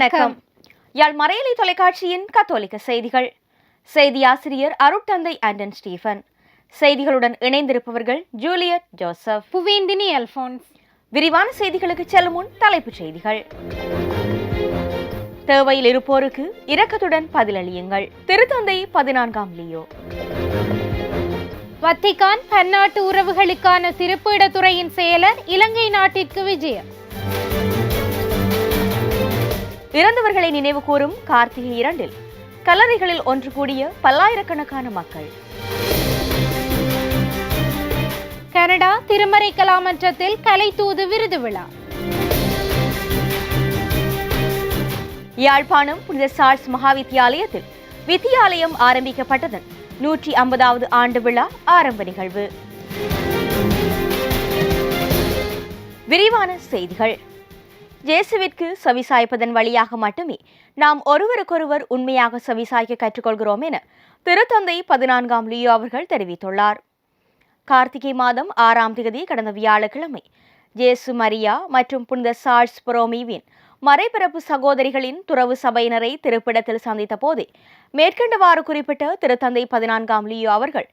வணக்கம். யாழ் மறையலை தொலைக்காட்சியின் கத்தோலிக்க செய்திகள். செய்தியாசிரியர் அருட்தந்தை ஆண்டன் ஸ்டீஃபன் செய்திகளுடன் இணைந்திருப்பவர்கள் ஜூலியட் ஜோசப். புவேந்தினி அல்போன்ஸ். விரிவான செய்திகளுக்கு செல்லும் முன் தலைப்புச் செய்திகள். தேவையில் இருப்போருக்கு இரக்கத்துடன் பதிலளியுங்கள். திருத்தந்தை பதினான்காம் லியோ. வத்திகான் பன்னாட்டு உறவுகளுக்கான சிறப்பிடத்துறையின் செயலர் இலங்கை நாட்டிற்கு விஜயம். இறந்தவர்களை நினைவு கூறும் கார்த்திகை இரண்டில். கல்லறைகளில் ஒன்று கூடிய பல்லாயிரக்கணக்கான மக்கள். கனடா திருமறை கலாமன்றத்தில் கலைத்தூது விருது விழா. யாழ்ப்பாணம் புனித சார்ஸ் மகாவித்தியாலயத்தில் வித்தியாலயம் ஆரம்பிக்கப்பட்டதன் நூற்றி ஐம்பதாவது ஆண்டு விழா ஆரம்ப நிகழ்வு. விரிவான செய்திகள். இயேசுவிற்கு சவிசாய்ப்பதன் வழியாக மட்டுமே நாம் ஒருவருக்கொருவர் உண்மையாக சவிசாய்க்க கற்றுக்கொள்கிறோம் என திருத்தந்தை பதினான்காம் லியோ அவர்கள் தெரிவித்துள்ளார். கார்த்திகை மாதம் ஆறாம் தேதி கடந்த வியாழக்கிழமை ஜேசு மரியா மற்றும் புனித சார்ஸ் புரோமிவின் மறைபிறப்பு சகோதரிகளின் துறவு சபையினரை திருப்பிடத்தில் சந்தித்த போதே மேற்கண்டவாறு குறிப்பிட்ட திருத்தந்தை பதினான்காம் லியோ அவர்கள்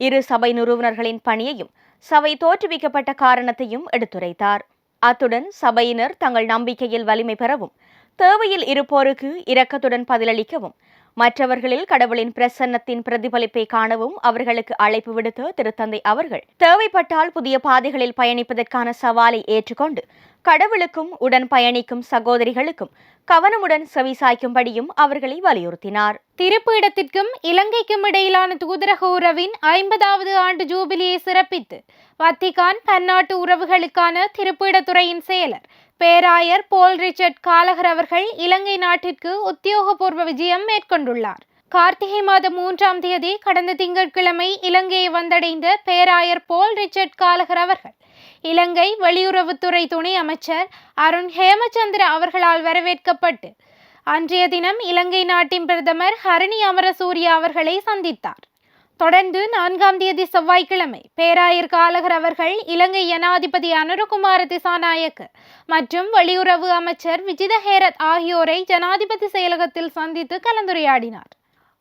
இரு சபை நிறுவனர்களின் பணியையும் சபை தோற்றுவிக்கப்பட்ட காரணத்தையும் எடுத்துரைத்தார். அத்துடன் சபையினர் தங்கள் நம்பிக்கையில் வலிமை பெறவும் தேவையில் இருப்போருக்கு இரக்கத்துடன் பதிலளிக்கவும் மற்றவர்களில் கடவுளின் பிரசன்னத்தின் பிரதிபலிப்பை காணவும் அவர்களுக்கு அழைப்பு விடுத்த திருத்தந்தை அவர்கள் தேவைப்பட்டால் புதிய பாதைகளில் பயணிப்பதற்கான சவாலை ஏற்றுக்கொண்டு கடவுளுக்கும் உடன் பயணிக்கும் சகோதரிகளுக்கும் கவனமுடன் செவிசாய்க்கும்படியும் அவர்களை வலியுறுத்தினார். திருப்பீடத்திற்கும் இலங்கைக்கும் இடையிலான தூதரக உறவின் ஐம்பதாவது ஆண்டு ஜூபிலியை சிறப்பித்து வத்திகான் பன்னாட்டு உறவுகளுக்கான திருப்பீடத்துறையின் செயலர் பேராயர் போல் ரிச்சர்ட் காலகர் அவர்கள் இலங்கை நாட்டிற்கு உத்தியோகபூர்வ விஜயம் மேற்கொண்டுள்ளார். கார்த்திகை மாதம் மூன்றாம் தேதி கடந்த திங்கட்கிழமை இலங்கையை வந்தடைந்த பேராயர் போல் ரிச்சர்ட் காலகர் அவர்கள் இலங்கை வெளியுறவுத்துறை துணை அமைச்சர் அருண் ஹேமச்சந்திர அவர்களால் வரவேற்கப்பட்டு அன்றைய தினம் இலங்கை நாட்டின் பிரதமர் ஹரணி அமரசூரியா அவர்களை சந்தித்தார். தொடர்ந்து நான்காம் தேதி செவ்வாய்க்கிழமை பேராயர் காலகர் அவர்கள் இலங்கை ஜனாதிபதி அனுரகுமார திசாநாயக்க மற்றும் வெளியுறவு அமைச்சர் விஜித ஹேரத் ஆகியோரை ஜனாதிபதி செயலகத்தில் சந்தித்து கலந்துரையாடினார்.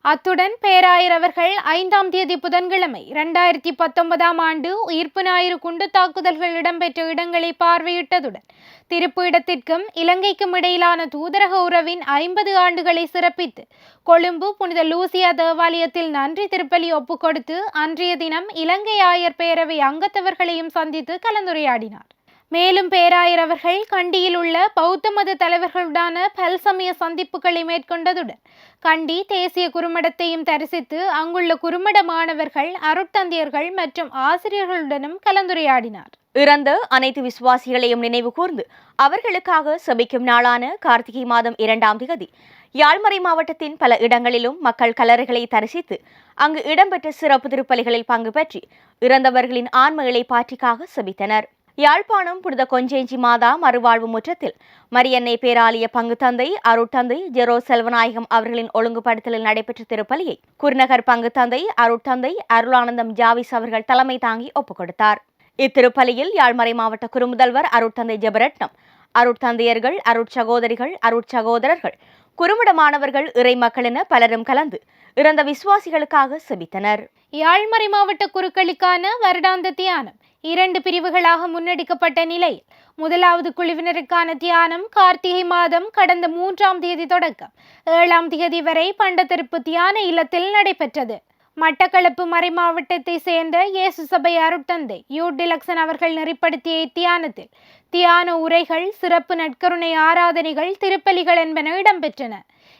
அத்துடன் பேராயர் அவர்கள் ஐந்தாம் தேதி புதன்கிழமை இரண்டாயிரத்தி பத்தொன்பதாம் ஆண்டு உயிர்ப்பு ஞாயிறு குண்டு தாக்குதல்கள் இடம்பெற்ற இடங்களை பார்வையிட்டதுடன் திருப்பிடத்திற்கும் இலங்கைக்கும் இடையிலான தூதரக உறவின் ஐம்பது ஆண்டுகளை சிறப்பித்து கொழும்பு புனித லூசியா தேவாலயத்தில் நன்றி திருப்பலி ஒப்புக்கொடுத்து அன்றைய தினம் இலங்கை ஆயர் பேரவை அங்கத்தவர்களையும் சந்தித்து கலந்துரையாடினார். மேலும் பேராயர் அவர்கள் கண்டியில் உள்ள பௌத்த மத தலைவர்களுடான பல்சமய சந்திப்புகளை மேற்கொண்டதுடன் கண்டி தேசிய குறுமடத்தையும் தரிசித்து அங்குள்ள குறுமட மாணவர்கள் அருட்தந்தையர்கள் மற்றும் ஆசிரியர்களுடனும் கலந்துரையாடினார். இறந்த அனைத்து விசுவாசிகளையும் நினைவு கூர்ந்து அவர்களுக்காக சபிக்கும் நாளான கார்த்திகை மாதம் இரண்டாம் திகதி யாழ்மறை மாவட்டத்தின் பல இடங்களிலும் மக்கள் கல்லறைகளை தரிசித்து அங்கு இடம்பெற்ற சிறப்பு திருப்பலிகளில் பங்கு பெற்று இறந்தவர்களின் ஆன்ம இலைப்பாற்றிக்காக சபித்தனர். யாழ்ப்பாணம் புனித கொஞ்சேஞ்சி மாதா மறுவாழ்வு முற்றத்தில் மரியன்னை பேராலய பங்கு தந்தை அருட்தந்தை ஜெரோ செல்வநாயகம் அவர்களின் ஒழுங்குபடுத்தலில் நடைபெற்ற திருப்பலியை குருநகர் பங்கு தந்தை அருட்தந்தை அருளானந்தம் ஜாவிஸ் அவர்கள் தலைமை தாங்கி ஒப்புக் கொடுத்தார் இத்திருப்பலியில் யாழ்மறை மாவட்ட குறுமுதல்வர் அருட்தந்தை ஜெபரட்னம் அருட்தந்தையர்கள் அருட்சகோதரிகள் அருட்சகோதரர்கள் குறுமிடமானவர்கள் இறை மக்கள் என பலரும் கலந்து இறந்த விசுவாசிகளுக்காக செபித்தனர். யாழ்மறை மாவட்ட குருக்களுக்கான வருடாந்த தியானம் இரண்டு பிரிவுகளாக முன்னெடுக்கப்பட்ட நிலையில் முதலாவது குழுவினருக்கான தியானம் கார்த்திகை மாதம் கடந்த மூன்றாம் தேதி தொடக்கம். ஏழாம் தேதி வரை பண்டத்திருப்பு தியான இல்லத்தில் நடைபெற்றது. மட்டக்களப்பு மறை மாவட்டத்தை சேர்ந்த இயேசு சபை அருட்தந்தை யூ டிலக்சன் அவர்கள் நெறிப்படுத்திய இத்தியானத்தில் தியான உரைகள் சிறப்பு நற்கருணை ஆராதனைகள் திருப்பலிகள் என்பன இடம்பெற்றன.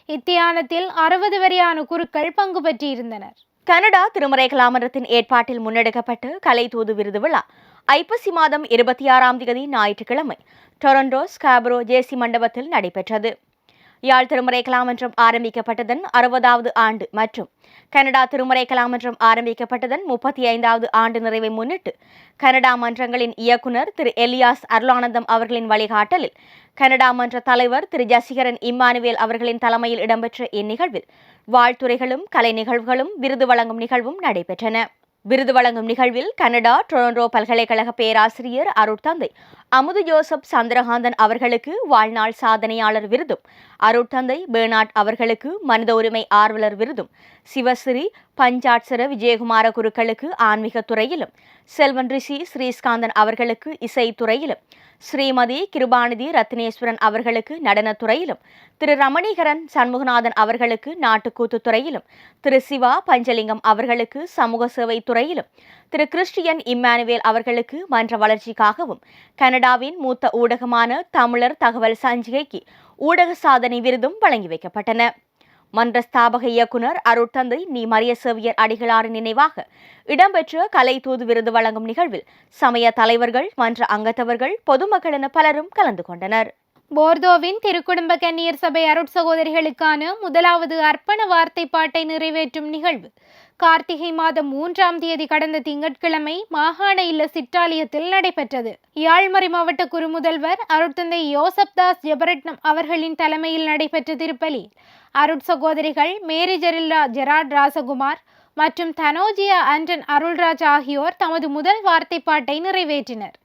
இத்தியானத்தில் அறுபது வரையான குருக்கள் பங்கு பெற்றிருந்தனர். கனடா திருமறை கலாமரத்தின் ஏற்பாட்டில் முன்னெடுக்கப்பட்டு கலை தூது விருது விழா ஐப்பசி மாதம் இருபத்தி ஆறாம் தேதி ஞாயிற்றுக்கிழமை டொரண்டோ ஸ்காபரோ ஜேசி மண்டபத்தில் நடைபெற்றது. யாழ் திருமறை கலாமன்றம் ஆரம்பிக்கப்பட்டதன் அறுபதாவது ஆண்டு மற்றும் கனடா திருமறை கலாமன்றம் ஆரம்பிக்கப்பட்டதன் முப்பத்தி ஐந்தாவது ஆண்டு நிறைவை முன்னிட்டு கனடா மன்றங்களின் இயக்குனர் திரு எலியாஸ் அருளானந்தம் அவர்களின் வழிகாட்டலில் கனடா மன்ற தலைவர் திரு ஜசிகரன் இம்மானுவேல் அவர்களின் தலைமையில் இடம்பெற்ற இந்நிகழ்வில் வாழ்த்துரைகளும் கலை நிகழ்வுகளும் விருது வழங்கும் நிகழ்வும் நடைபெற்றன. விருது வழங்கும் நிகழ்வில் கனடா டொரண்டோ பல்கலைக்கழக பேராசிரியர் அருட்தந்தை அமுது ஜோசப் சந்திரகாந்தன் அவர்களுக்கு வாழ்நாள் சாதனையாளர் விருதும். அருட்தந்தை பேர்னாட் அவர்களுக்கு மனித உரிமை ஆர்வலர் விருதும். சிவஸ்ரீ பஞ்சாட்சர விஜயகுமார குருக்களுக்கு ஆன்மீக துறையிலும் செல்வன் ரிஷி ஸ்ரீஸ்காந்தன் அவர்களுக்கு இசைத்துறையிலும் ஸ்ரீமதி கிருபாநிதி ரத்னேஸ்வரன் அவர்களுக்கு நடனத்துறையிலும் திரு ரமணீகரன் சண்முகநாதன் அவர்களுக்கு நாட்டுக்கூத்து துறையிலும் திரு சிவா பஞ்சலிங்கம் அவர்களுக்கு சமூக சேவை துறையிலும் திரு கிறிஸ்டியன் இம்மானுவேல் அவர்களுக்கு மன்ற வளர்ச்சிக்காகவும் கனடாவின் மூத்த ஊடகமான தமிழர் தகவல் சஞ்சிகைக்கு ஊடக சாதனை விருதும் வழங்கி வைக்கப்பட்டன. மன்ற ஸ்தாபக இயக்குனர் அருட்தந்தை நீ மரிய சேவியர் அடிகளாரின் நினைவாக இடம்பெற்ற கலை தூது விருது வழங்கும் நிகழ்வில் சமய தலைவர்கள் மன்ற அங்கத்தவர்கள் பொதுமக்கள் என பலரும் கலந்து கொண்டனர். போர்தோவின் திருக்குடும்ப கன்னியர் சபை அருட்சகோதரிகளுக்கான முதலாவது அர்ப்பண வார்த்தை பாட்டை நிறைவேற்றும் நிகழ்வு. கார்த்திகை மாதம் மூன்றாம் தேதி கடந்த திங்கட்கிழமை மாகாண இல்ல சிற்றாலயத்தில் நடைபெற்றது. யாழ்மறை மாவட்ட குருமுதல்வர் அருட்தந்தை யோசப் தாஸ் ஜெபரட்னம் அவர்களின் தலைமையில் நடைபெற்ற திருப்பலி அருட் சகோதரிகள் மேரி ஜெரில்லா ஜெராட் ராசகுமார் மற்றும் தனோஜியா அண்டன் அருள்ராஜ் ஆகியோர் தமது முதல் வார்த்தை பாட்டை நிறைவேற்றினர்.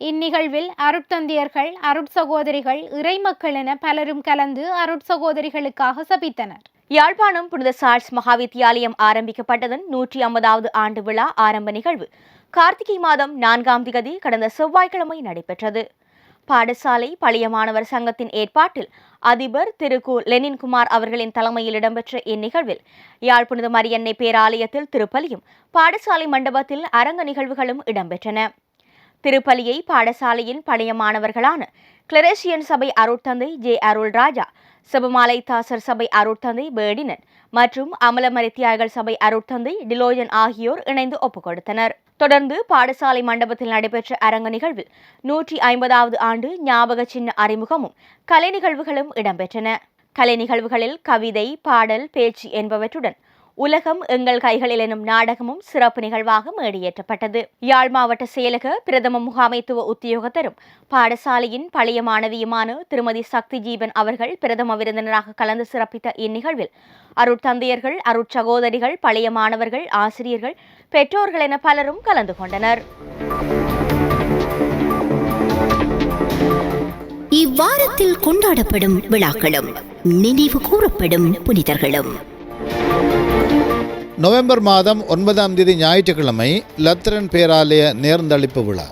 இந்நிகழ்வில் அருட்தந்தியர்கள் அருட்சகோதரிகள் இறைமக்கள் என பலரும் கலந்து அருட்சகோதரிகளுக்காக சபித்தனர். யாழ்ப்பாணம் புனித சார்ஸ் மகாவித்தியாலயம் ஆரம்பிக்கப்பட்டதன் நூற்றி ஐம்பதாவது ஆண்டு விழா ஆரம்ப நிகழ்வு. கார்த்திகை மாதம் நான்காம் திகதி கடந்த செவ்வாய்க்கிழமை நடைபெற்றது. பாடசாலை பழைய மாணவர் சங்கத்தின் ஏற்பாட்டில் அதிபர் திரு கு லெனின்குமார் அவர்களின் தலைமையில் இடம்பெற்ற இந்நிகழ்வில் யாழ் புனித மரியன்னை பேராலயத்தில் திருப்பலியும் பாடசாலை மண்டபத்தில் அரங்க நிகழ்வுகளும் இடம்பெற்றன. திருப்பலியை பாடசாலையின் பழைய மாணவர்களான கிளரேசியன் சபை அருட்தந்தை ஜே அருள் ராஜா செபமாலை தாசர் சபை அருட்தந்தை பேடினன் மற்றும் அமலமரித்தியாய்கள் சபை அருட்தந்தை டிலோஜன் ஆகியோர் இணைந்து ஒப்புக் கொடுத்தனர் தொடர்ந்து பாடசாலை மண்டபத்தில் நடைபெற்ற அரங்க நிகழ்வில் நூற்றி ஐம்பதாவது ஆண்டு ஞாபக சின்ன அறிமுகமும் கலை நிகழ்வுகளும் இடம்பெற்றன. கலை நிகழ்வுகளில் கவிதை பாடல் பேச்சு என்பவற்றுடன் உலகம் எங்கள் கைகளில் எனும் நாடகமும் சிறப்பு நிகழ்வாக மேடியேற்றப்பட்டது. யாழ் மாவட்ட செயலக பிரதம முகாமைத்துவ உத்தியோகத்தரும் பாடசாலையின் பழைய மாணவியுமான திருமதி சக்தி ஜீவன் அவர்கள் பிரதம விருந்தினராக கலந்து சிறப்பித்த இந்நிகழ்வில் அருட்தந்தையர்கள் அருட்சகோதரிகள் பழைய மாணவர்கள் ஆசிரியர்கள் பெற்றோர்கள் என பலரும் கலந்து கொண்டனர். இவ்வாரத்தில் கொண்டாடப்படும் விழாக்களும் நினைவு கூறப்படும் புனிதர்களும். நவம்பர் மாதம் ஒன்பதாம் தேதி ஞாயிற்றுக்கிழமை லத்திரன் பேராலய நேர்ந்தளிப்பு விழா.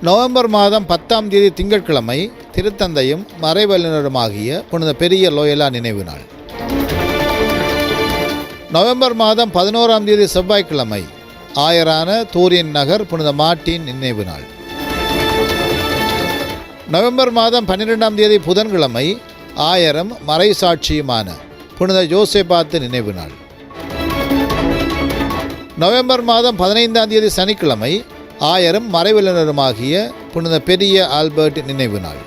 நவம்பர் மாதம் பத்தாம் தேதி திங்கட்கிழமை திருத்தந்தையும் மறைவல்லினருமாகிய புனித பெரிய லோயலா நினைவு நாள். நவம்பர் மாதம் பதினோராம் தேதி செவ்வாய்க்கிழமை ஆயரான தூரியன் நகர் புனித மாட்டின் நினைவு நாள். நவம்பர் மாதம் பன்னிரெண்டாம் தேதி புதன்கிழமை ஆயரம் மறைசாட்சியுமான புனித ஜோசேபாத்து நினைவு நாள். நவம்பர் மாதம் பதினைந்தாம் தேதி சனிக்கிழமை ஆயரும் மறைவிலனருமாகிய புனித பெரிய ஆல்பர்ட் நினைவு நாள்.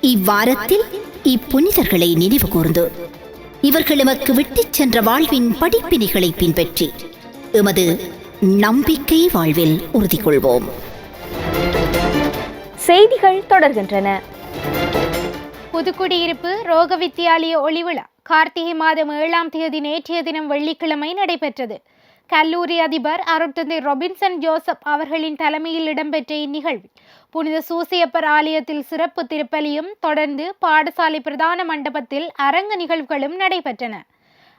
இவ்வாரத்தில் இப்புனிதர்களை நினைவு கூர்ந்து இவர்கள் எமக்கு விட்டுச் சென்ற வாழ்வின் படிப்பினைகளை பின்பற்றி எமது நம்பிக்கை வாழ்வில் உறுதி கொள்வோம் செய்திகள் தொடர்கின்றன. புதுக்குடியிருப்பு ரோக வித்தியாலய ஒளிவிழா கார்த்திகை மாதம் ஏழாம் தேதி நேற்றைய தினம் வெள்ளிக்கிழமை நடைபெற்றது. கல்லூரி அதிபர் அருட்தந்தை ரொபின்சன் ஜோசப் அவர்களின் தலைமையில் இடம்பெற்ற இந்நிகழ்வில் புனித சூசியப்பர் ஆலயத்தில் சிறப்பு திருப்பலியும் தொடர்ந்து பாடசாலை பிரதான மண்டபத்தில் அரங்க நிகழ்வுகளும் நடைபெற்றன.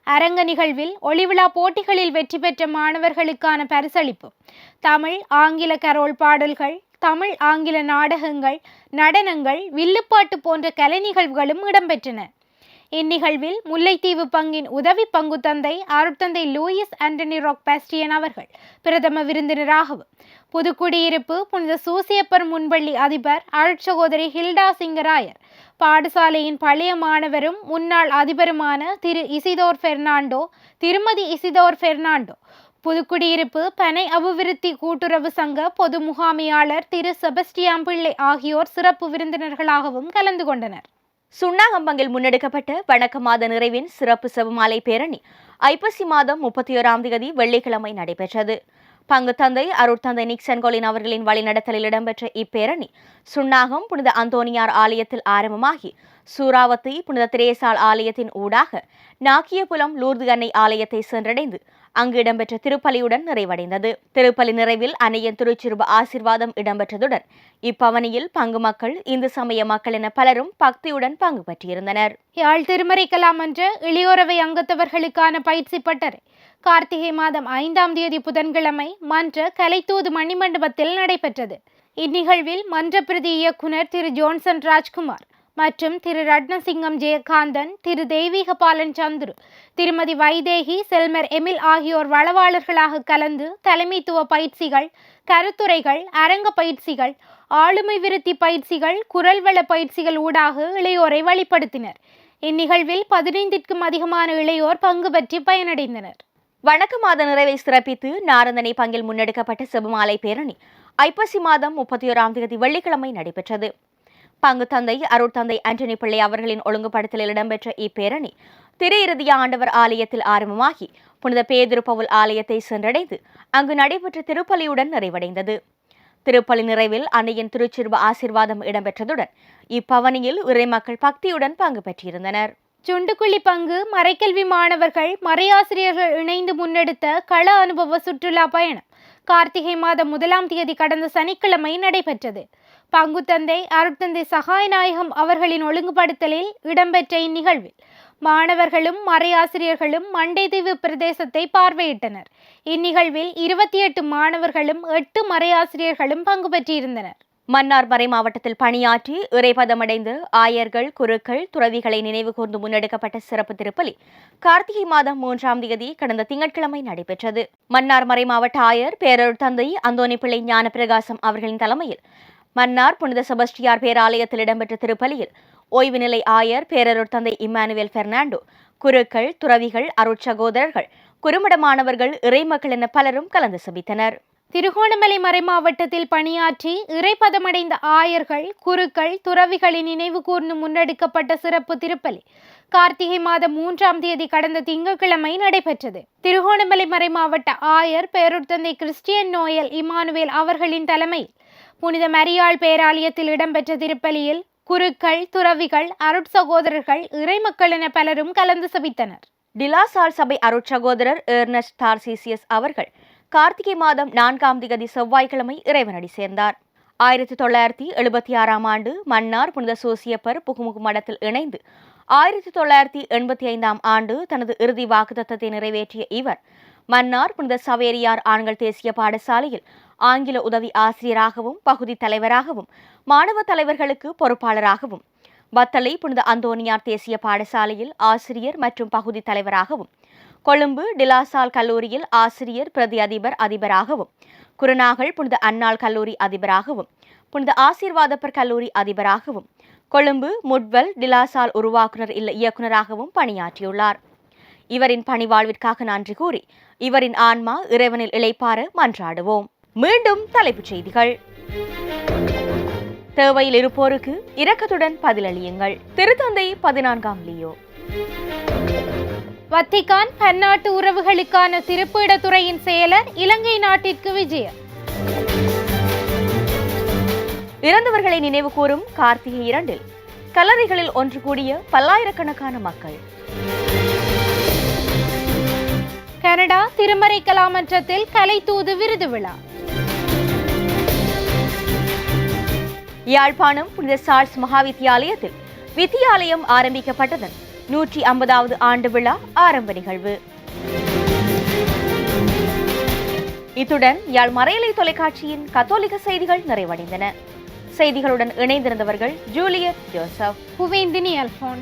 அரங்க நிகழ்வில் ஒளிவிழா போட்டிகளில் வெற்றி பெற்ற மாணவர்களுக்கான பரிசளிப்பு தமிழ் ஆங்கில கரோல் பாடல்கள் தமிழ் ஆங்கில நாடகங்கள் நடனங்கள் வில்லுப்பாட்டு போன்ற கலை நிகழ்வுகளும் இடம்பெற்றன. இந்நிகழ்வில் முல்லைத்தீவு பங்கின் உதவி பங்கு தந்தை அருட்தந்தை லூயிஸ் ஆண்டனி ராக் பாஸ்டியன் அவர்கள் பிரதம விருந்தினராகவும் புதுக்குடியிருப்பு புனித சூசியப்பர் முன்பள்ளி அதிபர் அருட்சகோதரி ஹில்டா சிங்கராயர் பாடசாலையின் பழைய மாணவரும் முன்னாள் அதிபருமான திரு இசிதோர் பெர்னாண்டோ திருமதி இசிதோர் பெர்னாண்டோ புதுக்குடியிருப்பு பனை அபிவிருத்தி கூட்டுறவு சங்க பொது முகாமையாளர் திரு செபஸ்டியாம் பிள்ளை ஆகியோர் சிறப்பு விருந்தினர்களாகவும் கலந்து கொண்டனர். சுண்ணாகம்பங்கில் முன்னெடுக்கப்பட்ட வணக்க மாத நிறைவின் சிறப்பு செவமாலை பேரணி ஐப்பசி மாதம் முப்பத்தி ஓராம் தேதி வெள்ளிக்கிழமை நடைபெற்றது. பங்கு தந்தை அருட்தந்தை நிக்சன் கோலின் அவர்களின் வழிநடத்தலில் இடம்பெற்ற இப்பேரணி சுண்ணாகம் புனித அந்தோனியார் ஆலயத்தில் ஆரம்பமாகி சூறாவத்தி புனித திரேசால் ஆலயத்தின் ஊடாக நாக்கியபுலம் லூர்து அன்னை ஆலயத்தை சென்றடைந்து அங்கு இடம்பெற்ற திருப்பலியுடன் நிறைவடைந்தது. திருப்பலி நிறைவில் அன்னையின் திருச்சிறுப ஆசிர்வாதம் இடம்பெற்றதுடன் இப்பவனியில் பங்கு மக்கள் இந்து சமய மக்கள் என பலரும் பக்தியுடன் பங்கு பற்றியிருந்தனர் யாழ் திருமறை என்ற இளையோரவை அங்கத்தவர்களுக்கான பயிற்சி பட்டறை கார்த்திகை மாதம் ஐந்தாம் தேதி புதன்கிழமை மன்ற கலைத்தூது மணிமண்டபத்தில் நடைபெற்றது. இந்நிகழ்வில் மன்ற பிரதி இயக்குனர் திரு ஜோன்சன் ராஜ்குமார் மற்றும் திரு ரட்னசிங்கம் ஜெயகாந்தன் திரு தெய்வீகபாலன் சந்துரு திருமதி வைதேகி செல்மர் எமில் ஆகியோர் வளவாளர்களாக கலந்து தலைமைத்துவ பயிற்சிகள் கருத்துரைகள் அரங்க பயிற்சிகள் ஆளுமை விருத்தி பயிற்சிகள் குரல் வள பயிற்சிகள் ஊடாக இளையோரை வழிப்படுத்தினர் இந்நிகழ்வில் பதினைந்திற்கும் அதிகமான இளையோர் பங்கு பற்றி பயனடைந்தனர். வணக்க மாத நிறைவை சிறப்பித்து நாரந்தனை பங்கில் முன்னெடுக்கப்பட்ட செபமாலை பேரணி ஐப்பசி மாதம் முப்பத்தி ஓராம் தேதி வெள்ளிக்கிழமை நடைபெற்றது. பங்கு தந்தை அருட்தந்தை ஆண்டனி பிள்ளை அவர்களின் ஒழுங்குபடுத்தலில் இடம்பெற்ற இப்பேரணி திரு இறுதிய ஆண்டவர் ஆலயத்தில் ஆரம்பமாகி புனித பேதிருப்பவுல் ஆலயத்தை சென்றடைந்து அங்கு நடைபெற்ற திருப்பலியுடன் நிறைவடைந்தது. திருப்பலி நிறைவில் அன்னையின் திருச்சிறுவ ஆசிர்வாதம் இடம்பெற்றதுடன் இப்பவனியில் இறைமக்கள் பக்தியுடன் பங்கு பெற்றிருந்தனர். சுண்டுக்குழி பங்கு மறைக்கல்வி மாணவர்கள் மறையாசிரியர்கள் இணைந்து முன்னெடுத்த கள அனுபவ சுற்றுலா பயணம் கார்த்திகை மாதம் முதலாம் தேதி கடந்த சனிக்கிழமை நடைபெற்றது. பங்கு தந்தை அருட்தந்தை சகாயநாயகம் அவர்களின் ஒழுங்குபடுத்தலில் இடம்பெற்ற இந்நிகழ்வில் மாணவர்களும் மறையாசிரியர்களும் மண்டைதீவு பிரதேசத்தை பார்வையிட்டனர். இந்நிகழ்வில் இருபத்தி எட்டு மாணவர்களும் எட்டு மறையாசிரியர்களும் பங்கு பெற்றிருந்தனர். மன்னார் மறை மாவட்டத்தில் பணியாற்றி இறைபதமடைந்து ஆயர்கள் குருக்கள் துறவிகளை நினைவு கூர்ந்து முன்னெடுக்கப்பட்ட சிறப்பு திருப்பலி கார்த்திகை மாதம் மூன்றாம் தேதி கடந்த திங்கட்கிழமை நடைபெற்றது. மன்னார் மறை மாவட்ட ஆயர் பேரருட் தந்தை அந்தோணி பிள்ளை ஞானப்பிரகாசம் அவர்களின் தலைமையில் மன்னார் புனித செபஸ்டியார் பேராலயத்தில் இடம்பெற்ற திருப்பலியில் ஓய்வு நிலை ஆயர் பேரருட் தந்தை இம்மானுவேல் பெர்னாண்டோ குருக்கள் துறவிகள் அருட்சகோதரர்கள் குறுமட மாணவர்கள் இறைமக்கள் என பலரும் கலந்து சபித்தனர். திருகோணமலை மறைமாவட்டத்தில் பணியாற்றி இறைப்பதமடைந்த ஆயர்கள் குருக்கள் துறவிகளின் நினைவு கூர்ந்து முன்னெடுக்கப்பட்ட சிறப்பு திருப்பலி கார்த்திகை மாதம் மூன்றாம் தேதி கடந்த திங்கட்கிழமை நடைபெற்றது. திருகோணமலை மறைமாவட்ட ஆயர் பேருத்தந்தை கிறிஸ்டியன் நோயல் இமானுவேல் அவர்களின் தலைமையில் புனித மரியாள் பேராலயத்தில் இடம்பெற்ற திருப்பலியில் குருக்கள் துறவிகள் அருட்சகோதரர்கள் இறைமக்கள் என பலரும் கலந்து சபித்தனர். டிலாசால் சபை அருட்சகோதரர் ஏர்னஸ்ட் தார்சிசியஸ் அவர்கள் கார்த்திகை மாதம் நான்காம் திகதி செவ்வாய்க்கிழமை இறைவனடி சேர்ந்தார். ஆயிரத்தி தொள்ளாயிரத்தி எழுபத்தி ஆறாம் ஆண்டு மன்னார் புனித சோசியப்பர் புகுமுகு மடத்தில் இணைந்து ஆயிரத்தி தொள்ளாயிரத்தி எண்பத்தி ஐந்தாம் ஆண்டு தனது இறுதி வாக்குத்தத்தை நிறைவேற்றிய இவர் மன்னார் புனித சவேரியார் ஆண்கள் தேசிய பாடசாலையில் ஆங்கில உதவி ஆசிரியராகவும் பகுதி தலைவராகவும் மாணவ தலைவர்களுக்கு பொறுப்பாளராகவும். வத்தளை புனித அந்தோனியார் தேசிய பாடசாலையில் ஆசிரியர் மற்றும் பகுதி தலைவராகவும். கொழும்பு டிலாசால் கல்லூரியில் ஆசிரியர் பிரதி அதிபர் அதிபராகவும். குருநாகல் புனித அன்னாள் கல்லூரி அதிபராகவும். புனித ஆசீர்வாதப்பர் கல்லூரி அதிபராகவும். கொழும்பு முட்வல் டிலாசால் உருவாக்குனர் இல்ல இயக்குநராகவும் பணியாற்றியுள்ளார். இவரின் பணிவாழ்விற்காக நன்றி கூறி இவரின் ஆன்மா இறைவனில் இழைப்பாறு மன்றாடுவோம். மீண்டும் தலைப்புச் செய்திகள். தேவையில் இருப்போருக்கு இரக்கத்துடன் பதிலளியுங்கள். திருத்தந்தை பதினான்காம் லியோ. வத்திகான் பன்னாட்டு உறவுகளுக்கான திருப்பீடத்துறையின் செயலர் இலங்கை நாட்டிற்கு விஜயம். இறந்தவர்களை நினைவு கூறும் கார்த்திகை இரண்டில். கல்லறைகளில் ஒன்று கூடிய பல்லாயிரக்கணக்கான மக்கள். கனடா திருமறை கலாமன்றத்தில் கலைத்தூது விருது விழா. யாழ்ப்பாணம் புனித சார்ஸ் மகாவித்தியாலயத்தில் வித்தியாலயம் ஆரம்பிக்கப்பட்டதன் நூற்றி ஐம்பதாவது ஆண்டு விழா ஆரம்ப நிகழ்வு. இத்துடன் யாழ் மறையலை தொலைக்காட்சியின் கத்தோலிக்க செய்திகள் நிறைவடைந்தன. செய்திகளுடன் இணைந்திருந்தவர்கள் ஜூலியட் ஜோசப். புவேந்தினி அல்போன்.